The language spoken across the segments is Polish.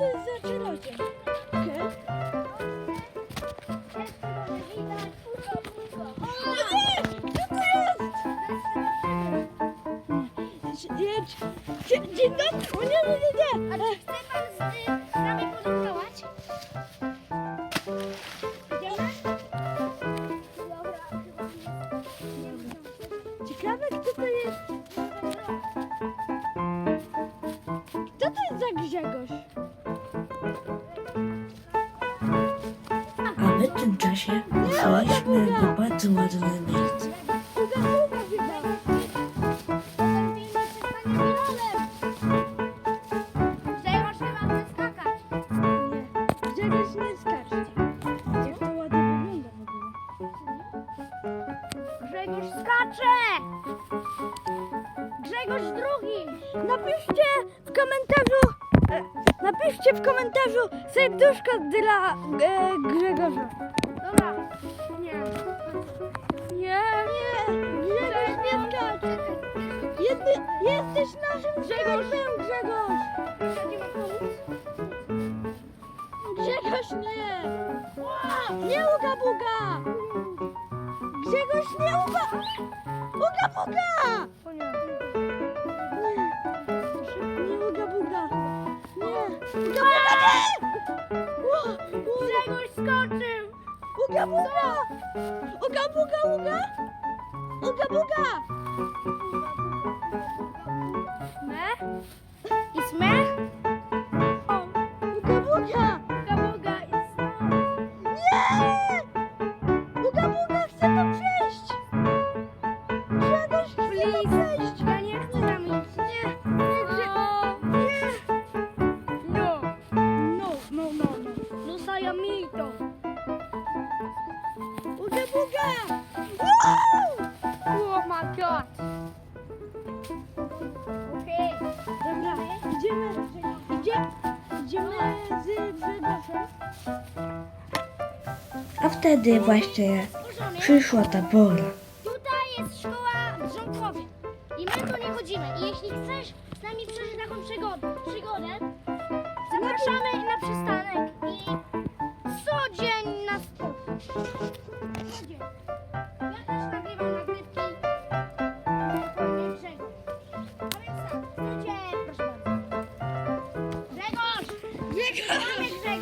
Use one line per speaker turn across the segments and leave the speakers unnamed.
ciekawe, co to jest za czerodziej. Okej. O nie! Co
czasie ruszyliśmy do bardzo ładne miejsce.
Grzegorz skacze! Grzegorz drugi!
Napiszcie w komentarzu, e, napiszcie w komentarzu serduszko dla e, Grzegorza. Jedy, jesteś naszym Grzegorz.
Pomóc?
Grzegorz nie. Nie uga buga. Grzegorz nie uga. Uga buga. Nie. Nie uga buga. Nie. Uga buga nie.
Grzegorz skoczył!
Uga buga. Uga buga uga. Uga buga.
Me? Is me?
O, Uga buga.
Buga buga is
Nie! Uga buga chce to przejść! Grzegorz chce to
Please.
przejść!
Ja nie chcę tam iść. Nie. No.
No, no, no, no.
No sayamito.
Uga buga! Wow!
God. Okej.
Dobra, idziemy, idzie, idziemy z Grzegorzem.
A wtedy właśnie przyszła ta pora.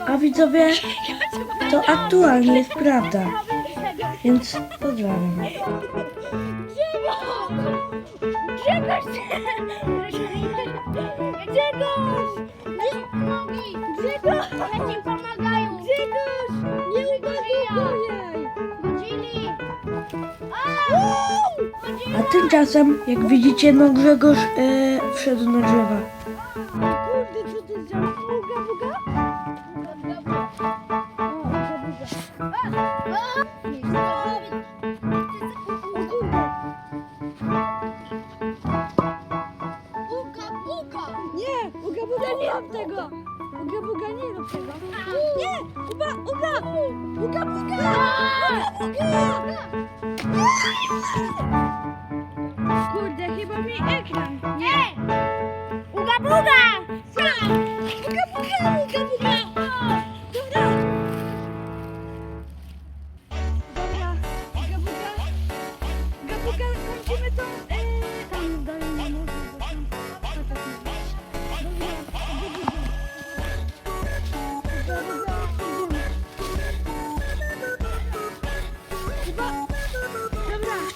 A
widzowie, to aktualnie jest prawda. Więc pozdrawiam.
Grzegorz! Grzegorz! Grzegorz! Ja ci pomagają!
Grzegorz! Nie jej!
Godzili!
A tymczasem, jak widzicie, no Grzegorz e, wszedł na drzewa.
Nie! Uga! Uga! Uga buga! Uga buga! Kurde,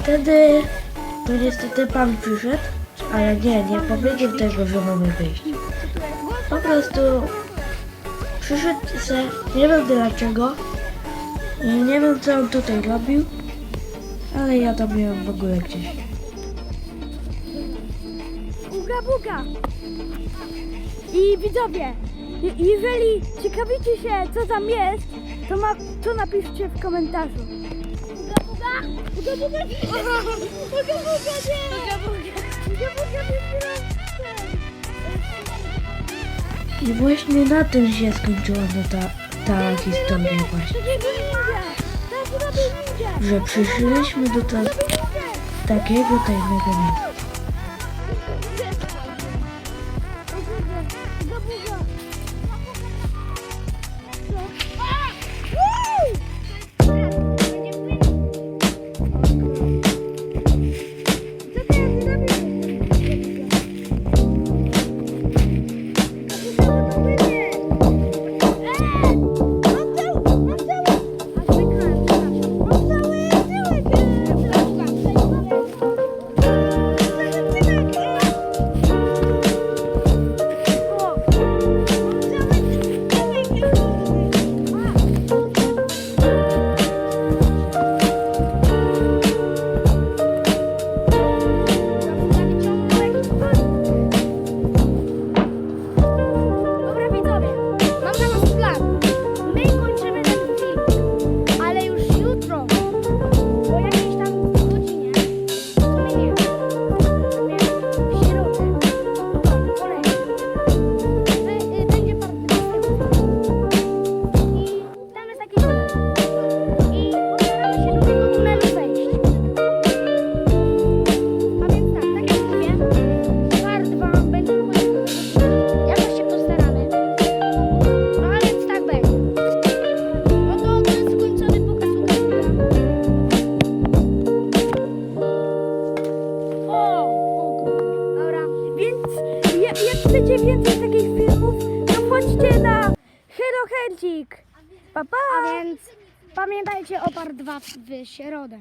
Wtedy to niestety pan przyszedł, ale nie, nie powiedział tego, że mamy wyjść. Po prostu przyszedł se, nie wiem dlaczego, nie wiem co on tutaj robił, ale ja tam miałem w ogóle gdzieś.
Uga buga! I widzowie, je- jeżeli ciekawicie się co tam jest, to, ma, to napiszcie w komentarzu. Nie! Uga buga nie!
I właśnie na tym się skończyła ta, ta historia właśnie. Że przyszliśmy do ta, takiego tajnego miejsca.
Chcecie więcej takich filmów, to wchodźcie na Hero Chęcik. Pa, pa!
A więc pamiętajcie o par 2 w środę.